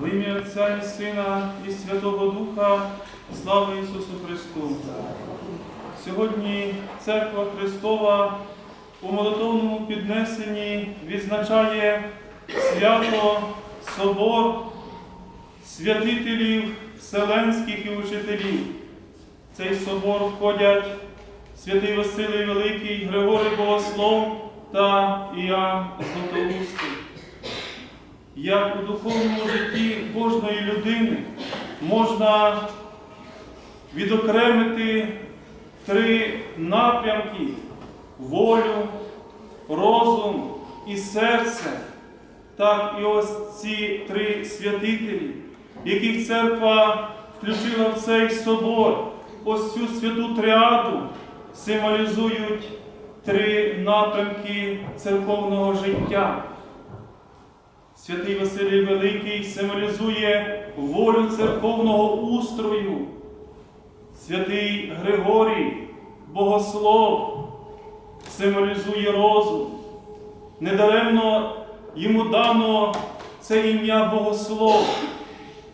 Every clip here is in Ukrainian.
Во ім'я Отця і Сина і Святого Духа, слава Ісусу Христу! Сьогодні Церква Христова у молитовному піднесенні відзначає свято Собор святителів Вселенських і учителів. В цей собор входять святий Василій Великий, Григорій Богослов та Іоанн Златоустий. Як у духовному житті кожної людини можна відокремити три напрямки волю, розум і серце, так і ось ці три святителі, яких церква включила в цей собор, ось цю святу тріаду, символізують три напрямки церковного життя. Святий Василій Великий символізує волю церковного устрою. Святий Григорій, Богослов, символізує розум. Недаремно йому дано це ім'я Богослов,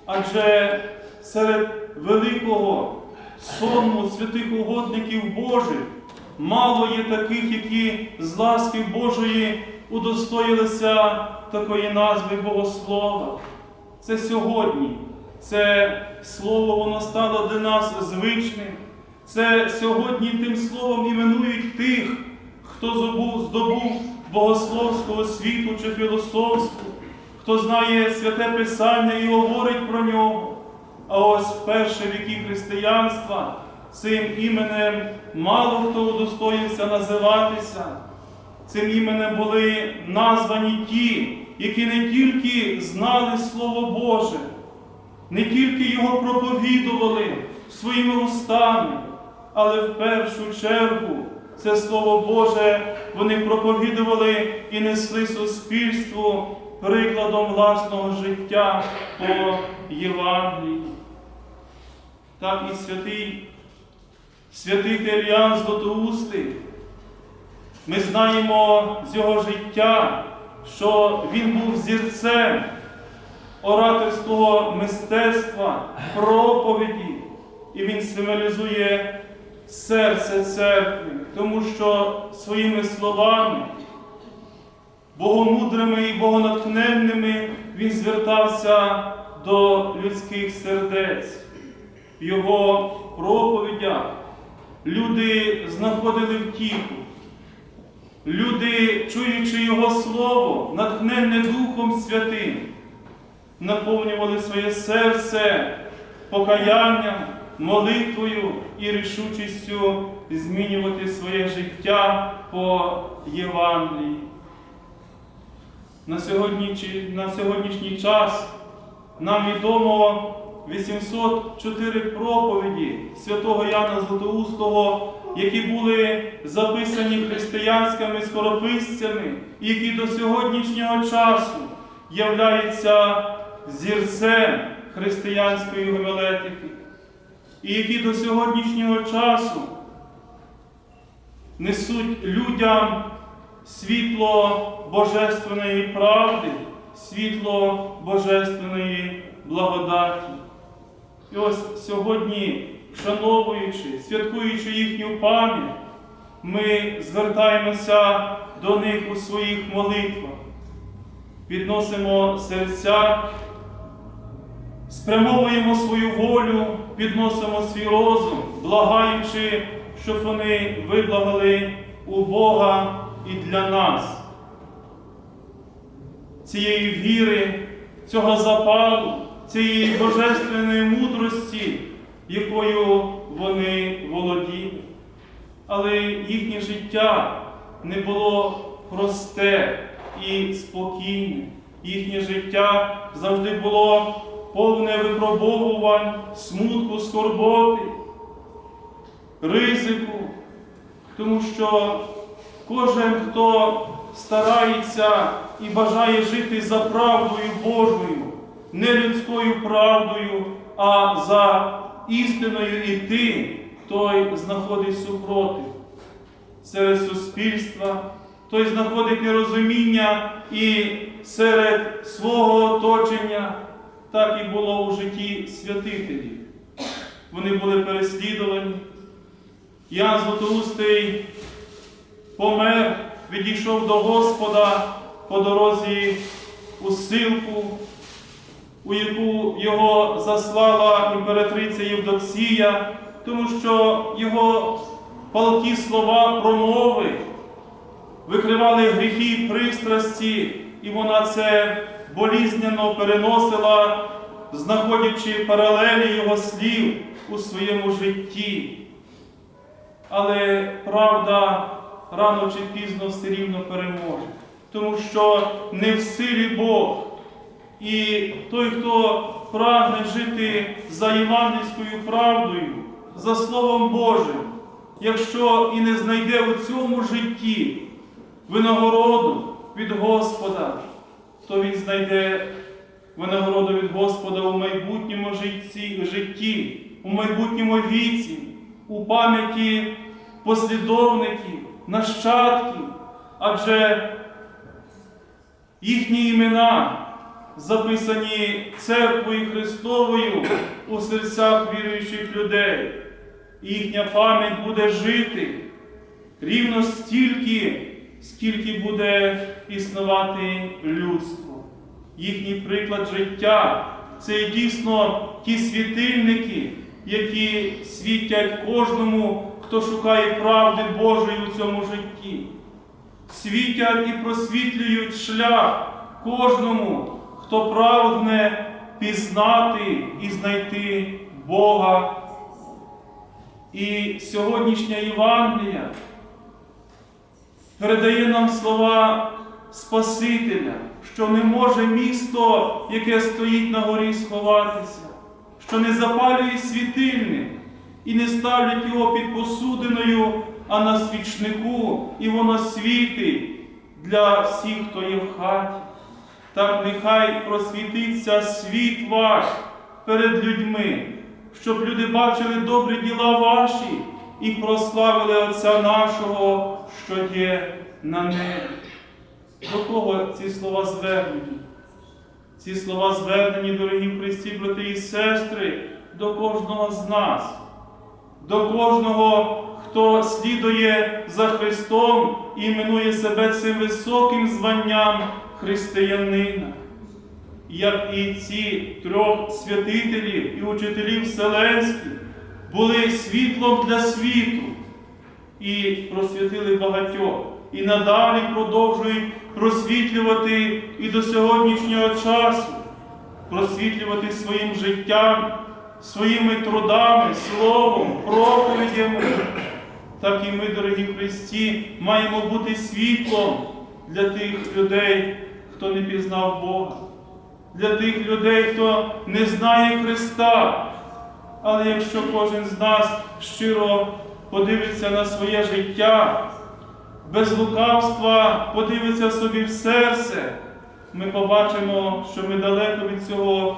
адже серед великого сонму святих угодників Божих мало є таких, які з ласки Божої удостоїлися такої назви Богослова. Це сьогодні. Це слово воно стало для нас звичним. Це сьогодні тим словом іменують тих, хто здобув, здобув богословську освіту чи філософську, хто знає святе Писання і говорить про нього. А ось в перші віки християнства цим іменем мало хто удостоївся називатися. Цим іменем були названі ті, які не тільки знали Слово Боже, не тільки його проповідували своїми устами, але в першу чергу це Слово Боже вони проповідували і несли суспільству прикладом власного життя по Євангелії. Так і святий святитель Іоанн Златоустий. Ми знаємо з його життя, що він був зірцем ораторського мистецтва, проповіді, і він символізує серце церкви, тому що своїми словами, богомудрими і богонатхненними він звертався до людських сердець. В його проповідях люди знаходили втіху. Люди, чуючи Його Слово, натхненне Духом Святим, наповнювали своє серце покаянням, молитвою і рішучістю змінювати своє життя по Євангелії. На сьогоднішній, на сьогоднішній час нам відомо 804 проповіді святого Яна Златоустого, які були записані християнськими скорописцями, які до сьогоднішнього часу являються зірцем християнської гомелетики, і які до сьогоднішнього часу несуть людям світло Божественної правди, світло Божественної благодаті. І ось сьогодні, вшановуючи, святкуючи їхню пам'ять, ми звертаємося до них у своїх молитвах, підносимо серця, спрямовуємо свою волю, підносимо свій розум, благаючи, щоб вони виблагали у Бога і для нас. Цієї віри, цього запалу, цієї божественної мудрості, якою вони володіли. Але їхнє життя не було просте і спокійне. Їхнє життя завжди було повне випробовувань, смутку, скорботи, ризику, тому що кожен, хто старається і бажає жити за правдою Божою, не людською правдою, а за істиною іти, той знаходить супротив серед суспільства, той знаходить нерозуміння і серед свого оточення. так і було у житті святителів. Вони були переслідувані. Ян Златоустий помер, відійшов до Господа по дорозі у силку, у яку його заслала імператриця Євдоксія, тому що його палкі слова промови викривали гріхи і пристрасті, і вона це болізняно переносила, знаходячи паралелі його слів у своєму житті. Але правда рано чи пізно все рівно переможе, тому що не в силі Бог. І той, хто прагне жити за євангельською правдою, за Словом Божим, якщо і не знайде у цьому житті винагороду від Господа, то він знайде винагороду від Господа у майбутньому житті, житті, у майбутньому віці, у пам'яті послідовників, нащадків, адже їхні імена записані церквою Христовою у серцях віруючих людей. І їхня пам'ять буде жити рівно стільки, скільки буде існувати людство. Їхній приклад життя це дійсно ті світильники, які світять кожному, хто шукає правди Божої у цьому житті. Світять і просвітлюють шлях кожному, хто прагне пізнати і знайти Бога. І сьогоднішня Євангелія передає нам слова Спасителя, що не може місто, яке стоїть на горі, сховатися, що не запалює світильник і не ставлять його під посудиною, а на свічнику, і воно світить для всіх, хто є в хаті. Так нехай просвітиться світ ваш перед людьми, щоб люди бачили добрі діла ваші і прославили Отця нашого, що є на небі. До кого ці слова звернені? Ці слова звернені, дорогі Христі, брати і сестри, до кожного з нас, до кожного, хто слідує за Христом і іменує себе цим високим званням християнина. Як і ці трьох святителів і учителів Вселенських були світлом для світу і просвятили багатьох, і надалі продовжують просвітлювати і до сьогоднішнього часу, просвітлювати своїм життям, своїми трудами, словом, проповідями. Так і ми, дорогі Христі, маємо бути світлом для тих людей, хто не пізнав Бога, для тих людей, хто не знає Христа. Але якщо кожен з нас щиро подивиться на своє життя, без лукавства подивиться собі в серце, ми побачимо, що ми далеко від цього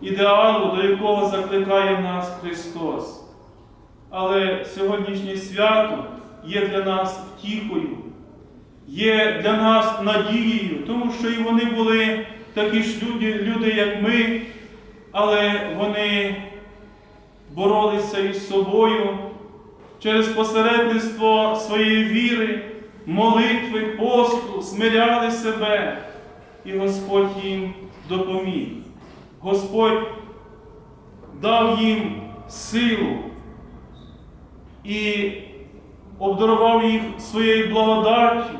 ідеалу, до якого закликає нас Христос. Але сьогоднішнє свято є для нас втіхою, є для нас надією, тому що і вони були такі ж люди, люди, як ми, але вони боролися із собою через посередництво своєї віри, молитви, посту, смиряли себе, і Господь їм допоміг. Господь дав їм силу і обдарував їх своєю благодаттю,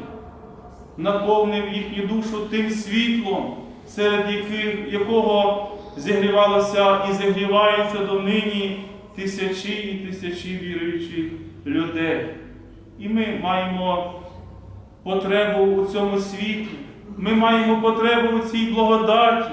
наповнив їхню душу тим світлом, серед яких, якого зігрівалося і зігрівається донині тисячі і тисячі віруючих людей. І ми маємо потребу у цьому світі, ми маємо потребу у цій благодаті.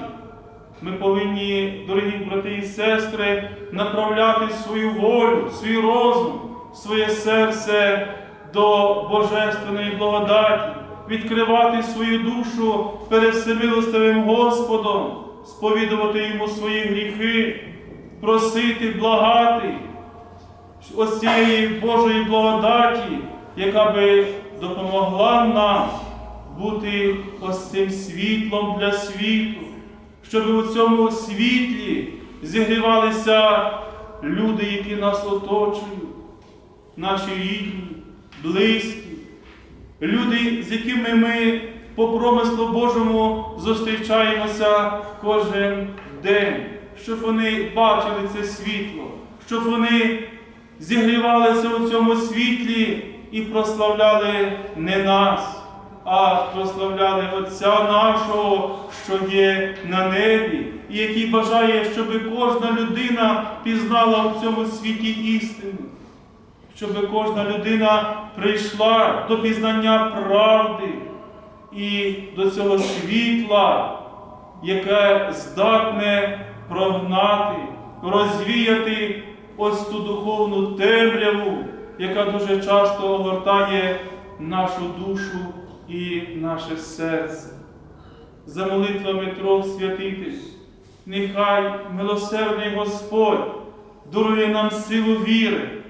Ми повинні, дорогі брати і сестри, направляти свою волю, свій розум, своє серце до Божественної благодаті, відкривати свою душу перед всемилостивим Господом, сповідувати Йому свої гріхи, просити, благати ось цієї Божої благодаті, яка би допомогла нам бути ось цим світлом для світу щоб у цьому світлі зігрівалися люди, які нас оточують, наші рідні, близькі, люди, з якими ми по промислу Божому зустрічаємося кожен день, щоб вони бачили це світло, щоб вони зігрівалися у цьому світлі і прославляли не нас, а прославляли Отця нашого, що є на небі, і який бажає, щоб кожна людина пізнала у цьому світі істину щоб кожна людина прийшла до пізнання правди і до цього світла, яке здатне прогнати, розвіяти ось ту духовну темряву, яка дуже часто огортає нашу душу і наше серце. За молитвами трьох святителів, нехай милосердний Господь дарує нам силу віри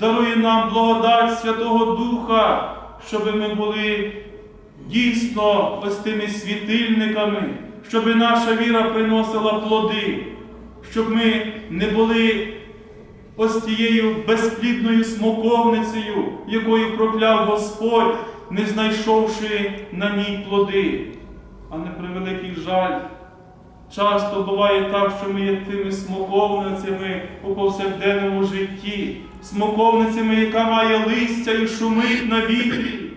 дарує нам благодать Святого Духа, щоб ми були дійсно ось тими світильниками, щоб наша віра приносила плоди, щоб ми не були ось тією безплідною смоковницею, якою прокляв Господь, не знайшовши на ній плоди. А не превеликий жаль. Часто буває так, що ми є тими смоковницями у повсякденному житті, смоковницями, яка має листя і шумить на вітрі,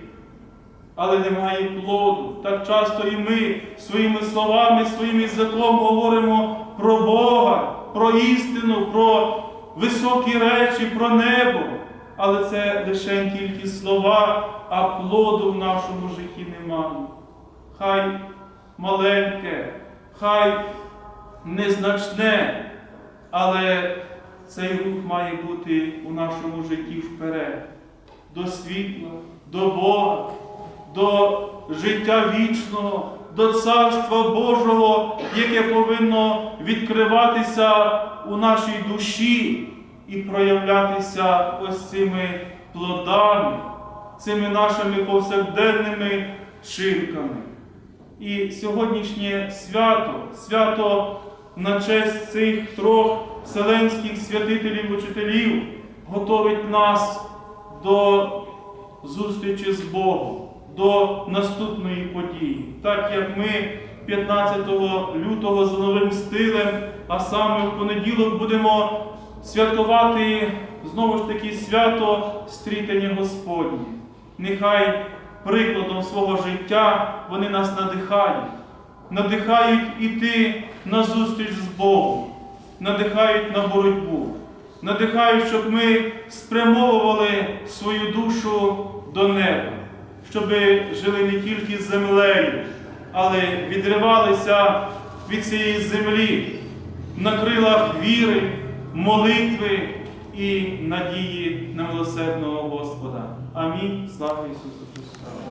але не має плоду. Так часто і ми своїми словами, своїм язиком говоримо про Бога, про істину, про високі речі, про небо. Але це лише тільки слова, а плоду в нашому житті немає. Хай маленьке хай незначне, але цей рух має бути у нашому житті вперед, до світла, до Бога, до життя вічного, до Царства Божого, яке повинно відкриватися у нашій душі і проявлятися ось цими плодами, цими нашими повсякденними вчинками. І сьогоднішнє свято, свято на честь цих трьох вселенських святителів-учителів готовить нас до зустрічі з Богом, до наступної події. Так як ми 15 лютого за новим стилем, а саме в понеділок будемо святкувати знову ж таки свято стрітення Господнє. Нехай прикладом свого життя вони нас надихають, надихають іти на зустріч з Богом, надихають на боротьбу, надихають, щоб ми спрямовували свою душу до неба, щоб жили не тільки землею, але відривалися від цієї землі на крилах віри, молитви і надії на милосердного Господа. Амінь. Слава Ісусу Христу!